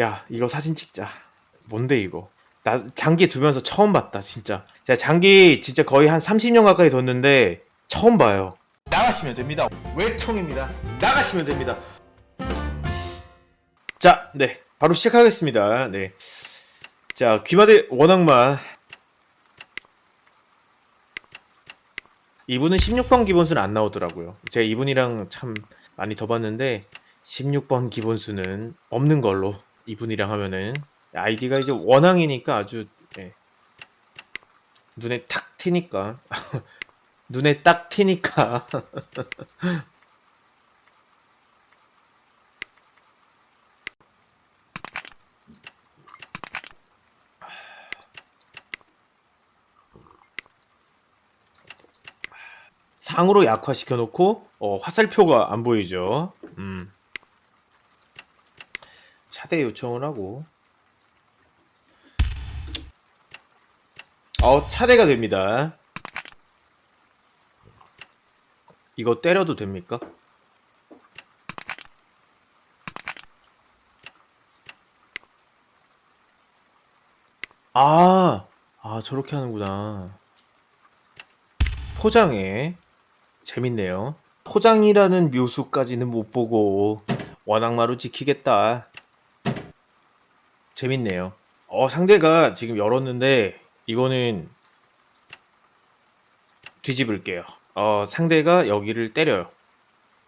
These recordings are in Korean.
야, 이거 사진 찍자. 뭔데 이거? 나 장기 두면서 처음 봤다, 진짜. 제가 장기 진짜 거의 한 30년 가까이 뒀는데 처음 봐요. 나가시면 됩니다. 외통입니다. 나가시면 됩니다. 자, 네. 바로 시작하겠습니다. 네. 자, 귀마대 원악만. 이분은 16번 기본수는 안 나오더라고요. 제가 이분이랑 참 많이 더 봤는데 16번 기본수는 없는 걸로 이분이랑 하면은 아이디가 이제 원앙이니까 아주 예. 눈에 탁 튀니까 눈에 딱 튀니까 상으로 약화시켜 놓고 어, 화살표가 안 보이죠. 음. 차대 요청을 하고 어 차대가 됩니다. 이거 때려도 됩니까? 아, 아 저렇게 하는구나. 포장해. 재밌네요. 포장이라는 묘수까지는 못 보고 원악마로 지키겠다. 재밌네요. 어, 상대가 지금 열었는데 이거는 뒤집을게요. 어, 상대가 여기를 때려요.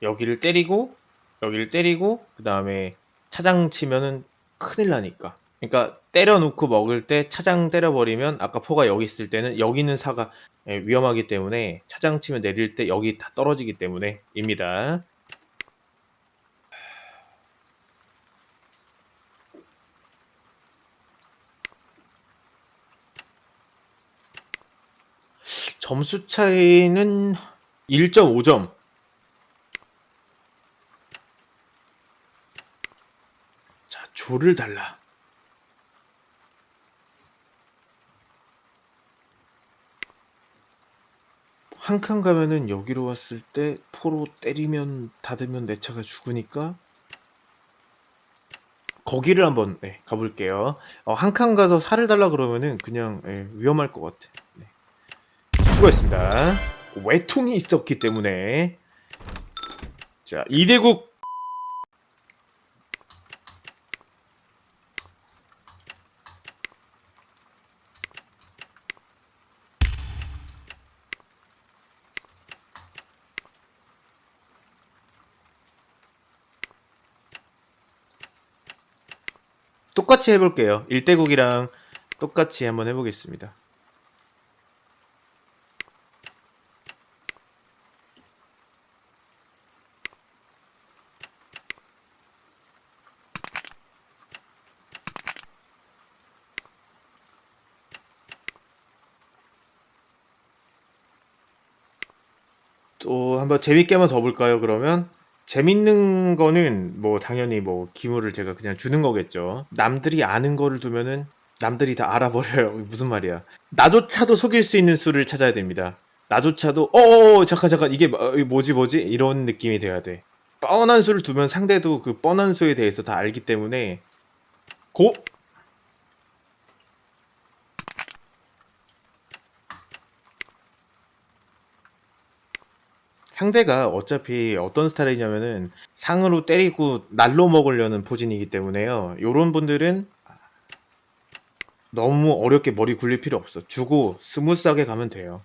여기를 때리고 여기를 때리고 그 다음에 차장 치면은 큰일 나니까. 그러니까 때려놓고 먹을 때 차장 때려버리면 아까 포가 여기 있을 때는 여기 있는 사가 예, 위험하기 때문에 차장 치면 내릴 때 여기 다 떨어지기 때문에 입니다. 점수 차이는 1.5점. 자, 조를 달라. 한 칸 가면은 여기로 왔을 때 포로 때리면 닫으면 내 차가 죽으니까 거기를 한번 네, 가볼게요. 어, 한 칸 가서 살을 달라 그러면은 그냥 예, 위험할 것 같아. 네. 수고했습니다. 외통이 있었기 때문에 자 이대국 똑같이 해볼게요. 일대국이랑 똑같이 한번 해보겠습니다. 또 한번 재밌게 한번 더 볼까요? 그러면 재밌는 거는 뭐 당연히 뭐 기물을 제가 그냥 주는 거겠죠. 남들이 아는 거를 두면은 남들이 다 알아버려요. 무슨 말이야? 나조차도 속일 수 있는 수를 찾아야 됩니다. 나조차도 어어 잠깐 잠깐 이게 뭐- 이게 뭐지 뭐지 이런 느낌이 돼야 돼. 뻔한 수를 두면 상대도 그 뻔한 수에 대해서 다 알기 때문에 고 상대가 어차피 어떤 스타일이냐면은 상으로 때리고 날로 먹으려는 포진이기 때문에요. 요런 분들은 너무 어렵게 머리 굴릴 필요 없어. 주고 스무스하게 가면 돼요.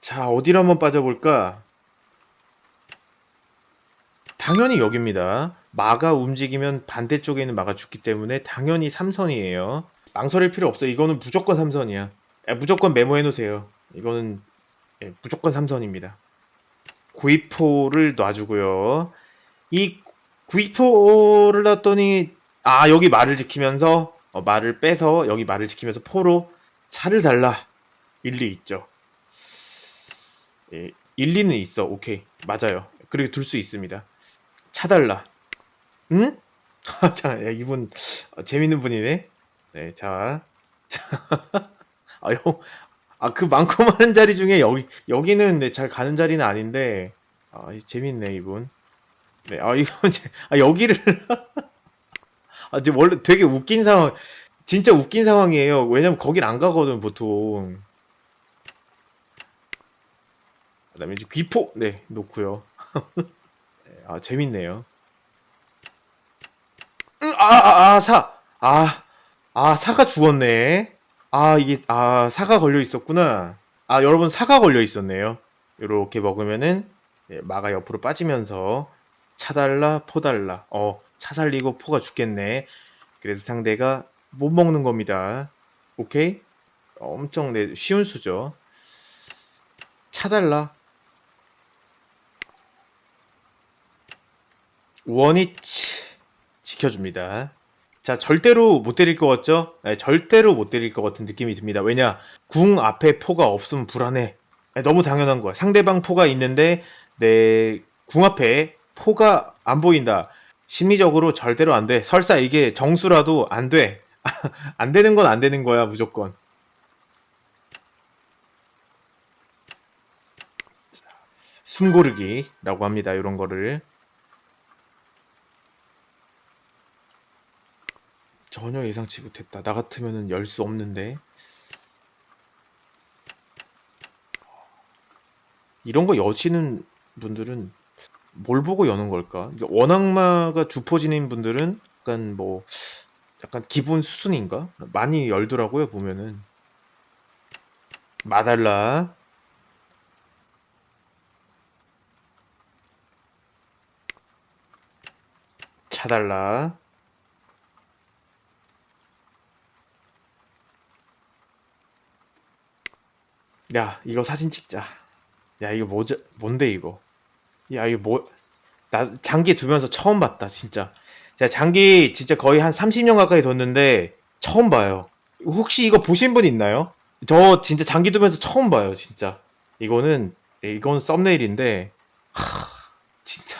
자, 어디로 한번 빠져볼까? 당연히 여기입니다. 마가 움직이면 반대쪽에 있는 마가 죽기 때문에 당연히 삼선이에요. 망설일 필요 없어. 이거는 무조건 삼선이야. 야, 무조건 메모해 놓으세요. 이거는 예, 무조건 삼선입니다. 구이포를 놔주고요. 이 구이포를 놨더니 아 여기 말을 지키면서 어, 말을 빼서 여기 말을 지키면서 포로 차를 달라 일리 있죠. 예, 일리는 있어. 오케이 맞아요. 그리고 둘수 있습니다. 차 달라. 응? 자, 야, 이분 어, 재밌는 분이네. 네, 자, 자, 아, 형, 아, 그 많고 많은 자리 중에 여기, 여기는 네, 잘 가는 자리는 아닌데, 아, 이- 재밌네, 이분. 네, 아 이거 이제 아 여기를 아 이제 원래 되게 웃긴 상황, 진짜 웃긴 상황이에요. 왜냐면 거긴 안 가거든 보통. 그다음에 이제 귀포 네 놓고요. 네, 아 재밌네요. 음, 아아아 아, 사. 아, 아 사가 죽었네. 아 이게 아 사가 걸려 있었구나. 아 여러분 사가 걸려 있었네요. 이렇게 먹으면은 예, 마가 옆으로 빠지면서 차달라 포달라. 어 차 살리고 포가 죽겠네. 그래서 상대가 못 먹는 겁니다. 오케이? 엄청 네, 쉬운 수죠. 차달라. 원위치. 지켜줍니다 자 절대로 못 때릴 것 같죠 네, 절대로 못 때릴 것 같은 느낌이 듭니다 왜냐 궁 앞에 포가 없으면 불안해 네, 너무 당연한 거야 상대방 포가 있는데 내 궁 앞에 포가 안 보인다. 심리적으로 절대로 안 돼. 설사 이게 정수라도 안 돼. 안 되는 건 안 되는 거야, 무조건. 숨고르기라고 합니다. 이런 거를. 전혀 예상치 못했다. 나 같으면은 열 수 없는데. 이런 거 여시는 분들은 뭘 보고 여는 걸까? 원악마가 주포지인 분들은 약간 뭐 약간 기본 수순인가? 많이 열더라고요 보면은 마달라 차달라 야 이거 사진 찍자 야 이거 뭐지 뭔데 이거 야, 이거 뭐, 나 장기 두면서 처음 봤다, 진짜. 제가 장기 진짜 거의 한 30년 가까이 뒀는데 처음 봐요. 혹시 이거 보신 분 있나요? 저 진짜 장기 두면서 처음 봐요, 진짜. 이거는, 예, 이건 썸네일인데, 하, 진짜.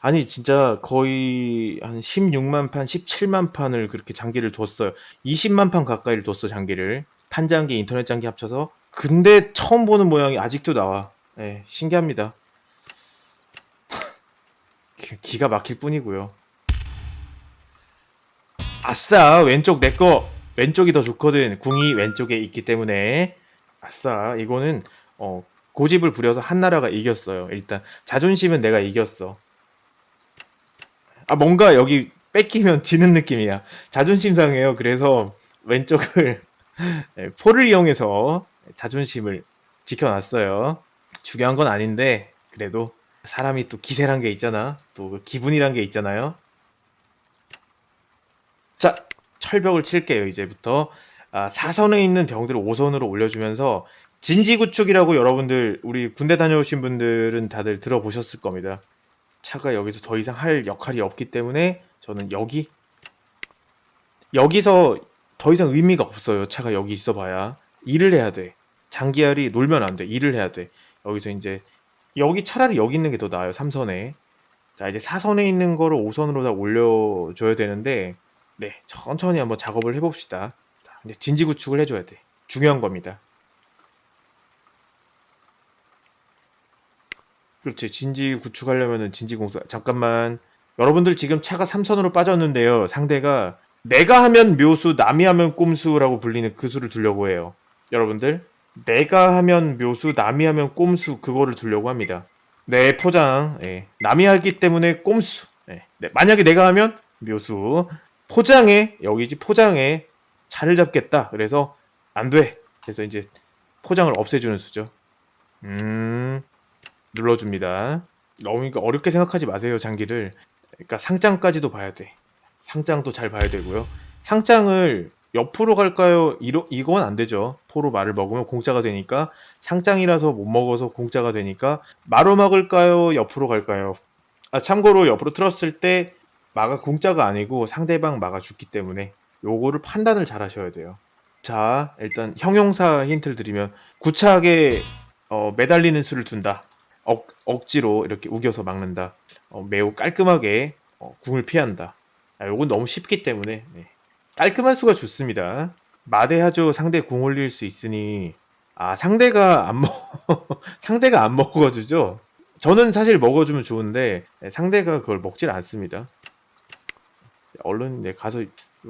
아니, 진짜 거의 한 16만 판, 17만 판을 그렇게 장기를 뒀어요. 20만 판 가까이를 뒀어, 장기를. 판장기, 인터넷 장기 합쳐서. 근데 처음 보는 모양이 아직도 나와. 예, 신기합니다. 기가 막힐 뿐이고요. 아싸 왼쪽 내 거. 왼쪽이 더 좋거든. 궁이 왼쪽에 있기 때문에. 아싸 이거는 어, 고집을 부려서 한나라가 이겼어요 일단. 자존심은 내가 이겼어. 아 뭔가 여기 뺏기면 지는 느낌이야. 자존심 상해요. 그래서 왼쪽을 네, 포를 이용해서 자존심을 지켜놨어요 중요한 건 아닌데 그래도 사람이 또 기세란 게 있잖아. 또그 기분이란 게 있잖아요. 자, 철벽을 칠게요, 이제부터. 아, 사선에 있는 병들을 5선으로 올려주면서 진지구축이라고 여러분들, 우리 군대 다녀오신 분들은 다들 들어보셨을 겁니다. 차가 여기서 더 이상 할 역할이 없기 때문에 저는 여기, 여기서 더 이상 의미가 없어요. 차가 여기 있어 봐야. 일을 해야 돼. 장기알이 놀면 안 돼. 일을 해야 돼. 여기서 이제 여기 차라리 여기 있는 게 더 나아요. 3선에. 자, 이제 4선에 있는 거를 5선으로 다 올려 줘야 되는데, 네, 천천히 한번 작업을 해 봅시다. 자, 이제 진지 구축을 해 줘야 돼. 중요한 겁니다. 그렇지. 진지 구축하려면은 진지 공사. 잠깐만. 여러분들 지금 차가 3선으로 빠졌는데요. 상대가 내가 하면 묘수, 남이 하면 꼼수라고 불리는 그 수를 두려고 해요. 여러분들. 내가 하면 묘수, 남이 하면 꼼수 그거를 두려고 합니다. 네, 포장. 예. 남이 하기 때문에 꼼수. 예. 네, 만약에 내가 하면 묘수. 포장에 여기지 포장에 차를 잡겠다. 그래서 안 돼. 그래서 이제 포장을 없애주는 수죠. 음, 눌러줍니다. 너무 그러니까 어렵게 생각하지 마세요, 장기를. 그러니까 상장까지도 봐야 돼. 상장도 잘 봐야 되고요. 상장을 옆으로 갈까요? 이러, 이건 안 되죠. 포로 말을 먹으면 공짜가 되니까 상장이라서 못 먹어서 공짜가 되니까 마로 먹을까요? 옆으로 갈까요? 아, 참고로 옆으로 틀었을 때 마가 공짜가 아니고 상대방 마가 죽기 때문에 요거를 판단을 잘 하셔야 돼요. 자, 일단 형용사 힌트를 드리면 구차하게 어, 매달리는 수를 둔다. 억, 억지로 이렇게 우겨서 막는다. 어, 매우 깔끔하게 어, 궁을 피한다. 아, 요건 너무 쉽기 때문에 네. 깔끔한 수가 좋습니다. 마대하죠 상대 궁 올릴 수 있으니 아 상대가 안 먹 상대가 안 먹어주죠. 저는 사실 먹어주면 좋은데 네, 상대가 그걸 먹질 않습니다. 얼른 네, 가서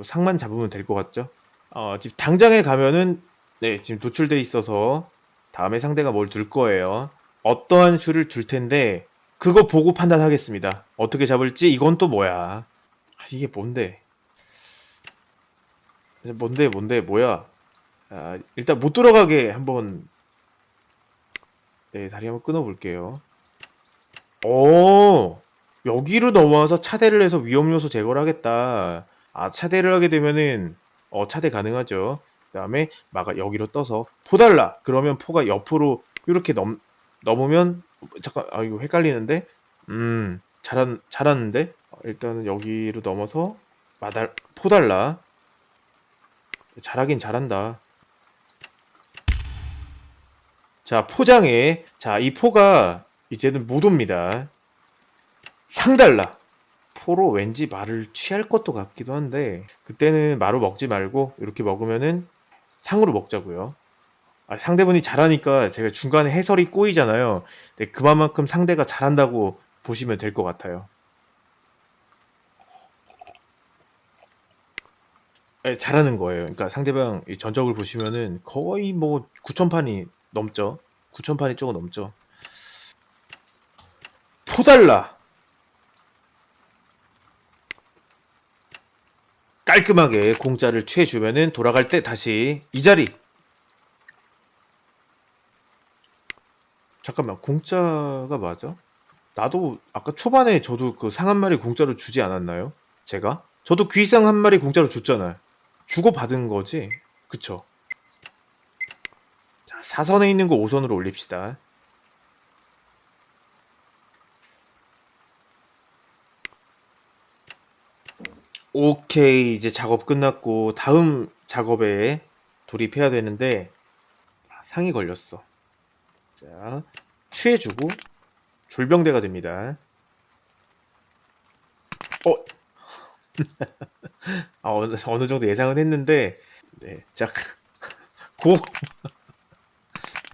상만 잡으면 될 것 같죠? 어, 지금 당장에 가면은 네, 지금 노출돼 있어서 다음에 상대가 뭘 둘 거예요. 어떠한 수를 둘 텐데 그거 보고 판단하겠습니다. 어떻게 잡을지 이건 또 뭐야? 아, 이게 뭔데? 뭔데 뭔데 뭐야? 아, 일단 못 들어가게 한번 네 다리 한번 끊어볼게요. 오 여기로 넘어와서 차대를 해서 위험 요소 제거를 하겠다. 아 차대를 하게 되면은 어 차대 가능하죠. 그 다음에 마가 여기로 떠서 포 달라. 그러면 포가 옆으로 이렇게 넘 넘으면 잠깐 아 이거 헷갈리는데 음 잘한 잘하는데 어, 일단은 여기로 넘어서 마달 포 달라. 잘하긴 잘한다. 자, 포장에 자, 이 포가 이제는 못 옵니다. 상달라. 포로 왠지 말을 취할 것도 같기도 한데 그때는 마루 먹지 말고 이렇게 먹으면은 상으로 먹자고요. 아, 상대분이 잘하니까 제가 중간에 해설이 꼬이잖아요. 근데 그만큼 상대가 잘한다고 보시면 될 것 같아요. 예, 잘하는 거예요. 그러니까 상대방 이 전적을 보시면은 거의 뭐 9,000판이 넘죠. 9,000판이 조금 넘죠. 포달라. 깔끔하게 공짜를 취해주면은 돌아갈 때 다시 이 자리. 잠깐만, 공짜가 맞아? 나도 아까 초반에 저도 그 상 한 마리 공짜로 주지 않았나요? 제가? 저도 귀상 한 마리 공짜로 줬잖아요. 주고 받은 거지? 그쵸? 자, 4선에 있는 거 5선으로 올립시다. 오케이, 이제 작업 끝났고, 다음 작업에 돌입해야 되는데, 아, 상이 걸렸어. 자, 취해주고, 졸병대가 됩니다. 어? 아, 어느, 어느 정도 예상은 했는데, 네, 자, 고,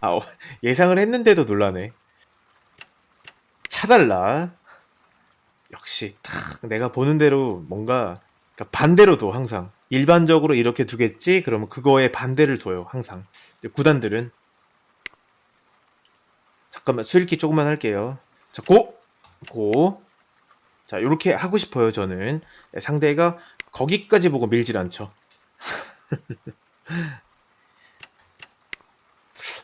아, 어, 예상을 했는데도 놀라네. 차달라. 역시 딱 내가 보는 대로 뭔가 그러니까 반대로 둬 항상. 일반적으로 이렇게 두겠지? 그러면 그거에 반대를 둬요 항상. 구단들은 잠깐만 수일기 조금만 할게요. 자, 고! 고! 자, 요렇게 하고 싶어요, 저는. 네, 상대가 거기까지 보고 밀질 않죠.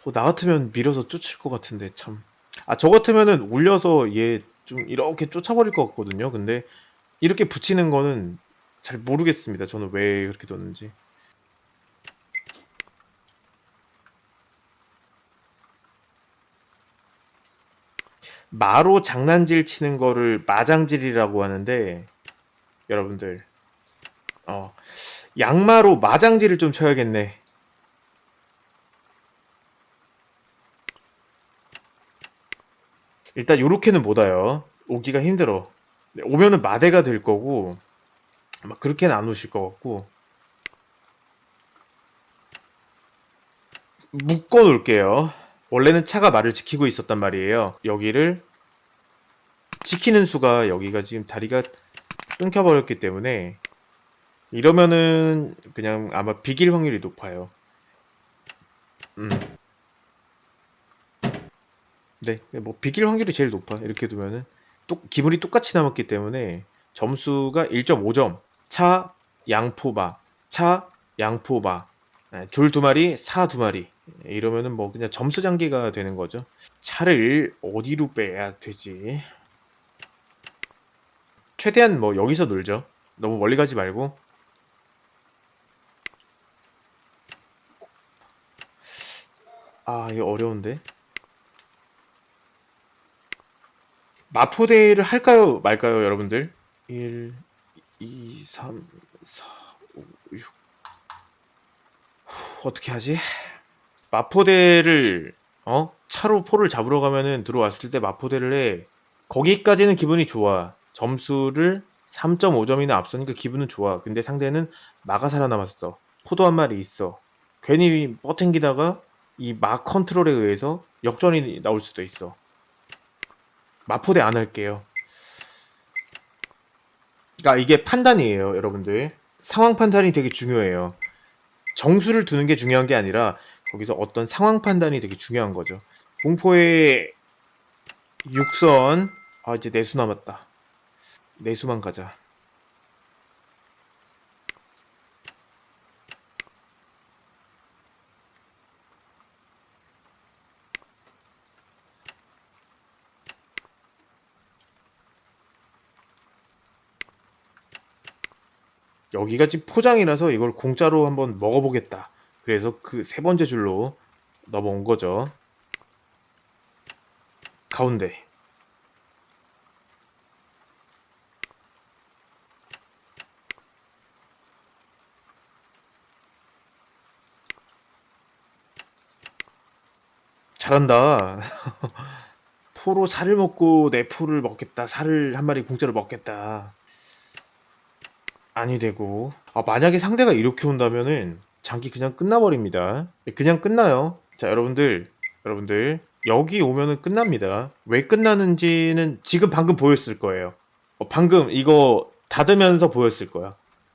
어, 나 같으면 밀어서 쫓을 것 같은데, 참. 아, 저 같으면은 올려서 얘 좀 이렇게 쫓아버릴 것 같거든요. 근데 이렇게 붙이는 거는 잘 모르겠습니다. 저는 왜 그렇게 뒀는지. 마로 장난질 치는 거를 마장질이라고 하는데 여러분들 어 양마로 마장질을 좀 쳐야겠네. 일단 요렇게는 못 와요. 오기가 힘들어. 네, 오면은 마대가 될 거고 아마 그렇게는 안 오실 것 같고 묶어 놓을게요. 원래는 차가 말을 지키고 있었단 말이에요. 여기를 지키는 수가 여기가 지금 다리가 끊겨버렸기 때문에 이러면은 그냥 아마 비길 확률이 높아요. 음. 네, 뭐 비길 확률이 제일 높아. 이렇게 두면은 또 기분이 똑같이 남았기 때문에 점수가 1.5점. 차 양포바, 차 양포바, 네, 졸두 마리, 사 두 마리. 이러면은 뭐 그냥 점수 장기가 되는 거죠. 차를 어디로 빼야 되지? 최대한 뭐 여기서 놀죠. 너무 멀리 가지 말고. 아, 이거 어려운데. 마포대를 할까요, 말까요, 여러분들? 1, 2, 3, 4, 5, 6. 후, 어떻게 하지? 마포대를 어? 차로 포를 잡으러 가면은 들어왔을 때 마포대를 해. 거기까지는 기분이 좋아. 점수를 3.5점이나 앞서니까 기분은 좋아. 근데 상대는 마가 살아남았어. 포도 한 마리 있어. 괜히 뻗탱기다가 이 마 컨트롤에 의해서 역전이 나올 수도 있어. 마포대 안 할게요. 그러니까 이게 판단이에요, 여러분들. 상황 판단이 되게 중요해요. 정수를 두는 게 중요한 게 아니라 거기서 어떤 상황 판단이 되게 중요한 거죠. 공포의 육선 아 이제 내수 남았다. 내수만 가자. 여기가 지금 포장이라서 이걸 공짜로 한번 먹어보겠다. 그래서 그 세 번째 줄로 넘어온 거죠. 가운데. 잘한다. 포로 살을 먹고 내 포를 먹겠다. 살을 한 마리 공짜로 먹겠다. 아니 되고. 아, 만약에 상대가 이렇게 온다면은 장기 그냥 끝나버립니다. 그냥 끝나요. 자, 여러분들, 여러분들 여기 오면은 끝납니다. 왜 끝나는지는 지금 방금 보였을 거예요. 어, 방금 이거 닫으면서 보였을 거야.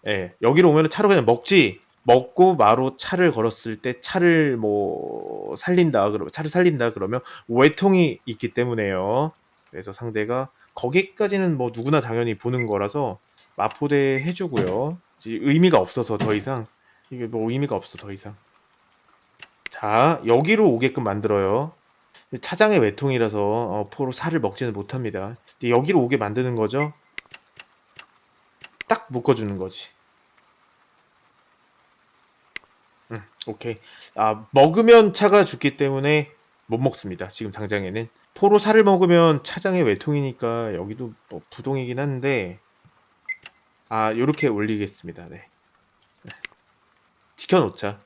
예, 여기로 오면은 차로 그냥 먹지. 먹고 마로 차를 걸었을 때 차를 뭐 살린다 그러면 차를 살린다 그러면 외통이 있기 때문에요. 그래서 상대가 거기까지는 뭐 누구나 당연히 보는 거라서 마포대 해주고요. 의미가 없어서 더 이상 이게 뭐 의미가 없어 더 이상. 자 여기로 오게끔 만들어요. 차장의 외통이라서 어, 포로 살을 먹지는 못합니다. 여기로 오게 만드는 거죠. 딱 묶어주는 거지. 음, 오케이. 아 먹으면 차가 죽기 때문에 못 먹습니다. 지금 당장에는 포로 살을 먹으면 차장의 외통이니까 여기도 뭐 부동이긴 한데 아 요렇게 올리겠습니다. 네. 네. 지켜놓자.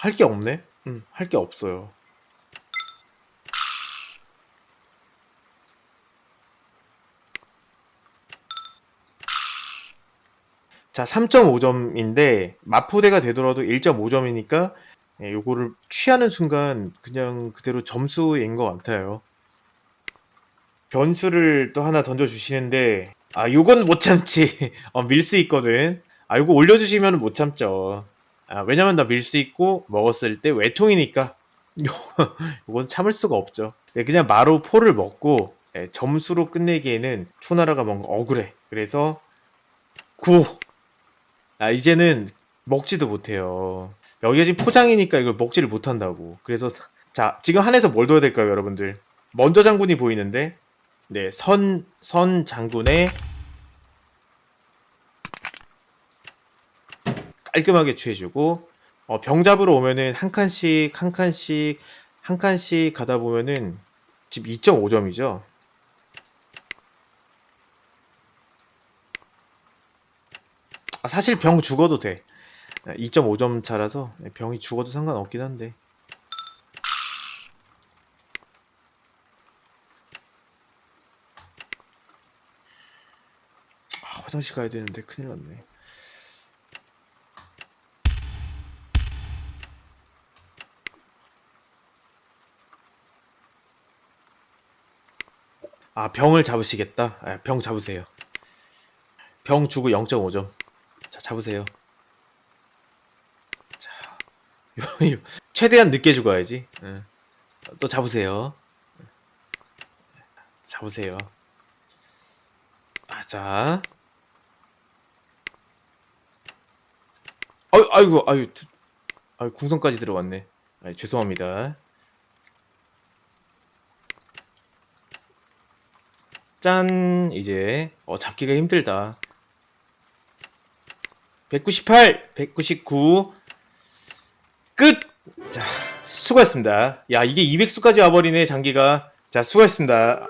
할 게 없네? 응, 할 게 없어요. 자, 3.5점인데 마포대가 되더라도 1.5점이니까 예, 요거를 취하는 순간 그냥 그대로 점수인 것 같아요. 변수를 또 하나 던져주시는데 아 요건 못 참지. 어, 밀수 있거든. 아 요거 올려주시면 못 참죠. 아, 왜냐면 나 밀수 있고 먹었을 때 외통이니까. 요- 요건 참을 수가 없죠. 네, 그냥 마로 포를 먹고 예, 점수로 끝내기에는 초나라가 뭔가 억울해. 그래서 9 아, 이제는 먹지도 못해요. 여기가 지금 포장이니까 이걸 먹지를 못한다고. 그래서, 자, 지금 한에서 뭘 둬야 될까요, 여러분들? 먼저 장군이 보이는데, 네, 선, 선 장군의 깔끔하게 취해주고, 어, 병 잡으러 오면은 한 칸씩, 한 칸씩, 한 칸씩 가다 보면은 지금 2.5점이죠. 사실 병 죽어도 돼. 2.5점 차라서 병이 죽어도 상관없긴 한데. 아, 화장실 가야 되는데 큰일 났네. 아, 병을 잡으시겠다? 아, 병 잡으세요. 병 주고 0.5점. 자, 잡으세요. 자, 요- 요- 최대한 늦게 죽어야지. 응. 또 잡으세요. 잡으세요. 아, 자. 아유, 아이고, 아유, 드- 아유, 궁성까지 들어왔네. 아유, 죄송합니다. 짠, 이제 어, 잡기가 힘들다. 198, 199, 끝! 자, 수고했습니다. 야, 이게 200수까지 와버리네, 장기가. 자, 수고했습니다.